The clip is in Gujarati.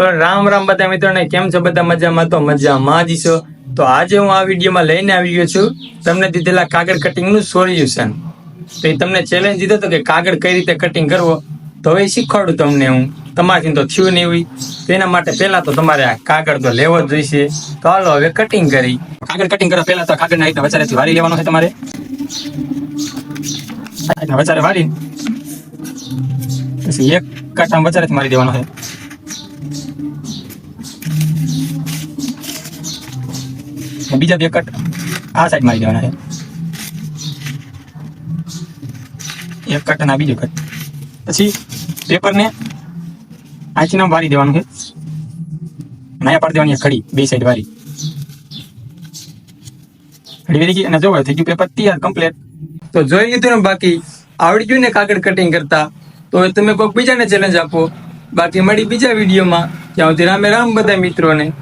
તો રામ રામ બધા મિત્રોને, કેમ છો બધા મજામાં? તો મજામાં જ છો. તો આજે હું આ વિડીયોમાં લઈને આવી ગયો છું. તમને દીધેલા કાગળ કટિંગનું સોલ્યુશન તો એ તમને ચેલેન્જ દીધો હતો કે કાગળ કઈ રીતે કટિંગ કરવો? તો હવે શીખવાડું તમને હું. તમારાથી તો થયું નહીં હોય. તેના માટે પહેલા તો તમારે આ કાગળ તો લેવો જ જોઈશે. તો હાલો હવે કટિંગ કરી. કાગળ કટિંગ કરવા પહેલા તો કાગળના રીતે વચારેથી વારી લેવાનો છે તમારે. વચારે વારી પછી એક કાંટામાં વચારેથી મારી દેવાનો છે. બીજા બે કટ આ સાઈડ મારી દેવાના છે. એક કટ અને બીજો કટ. પછી પેપરને આંચીને વારી દેવાનું છે. નાયા પાડી દેવાની ખડી બે સાઈડ વારી. ખડી વેરી ગઈ અને જો થઈ ગયું પેપર તૈયાર કમ્પ્લીટ તો જોઈ લીધું બાકી. આવડી ગયું ને કાગળ કટિંગ કરતા? તો તમે કોઈક બીજાને ચેલેન્જ આપો. બાકી મળી બીજા વિડીયોમાં. ત્યાં સુધી રામે રામ બધા મિત્રોને.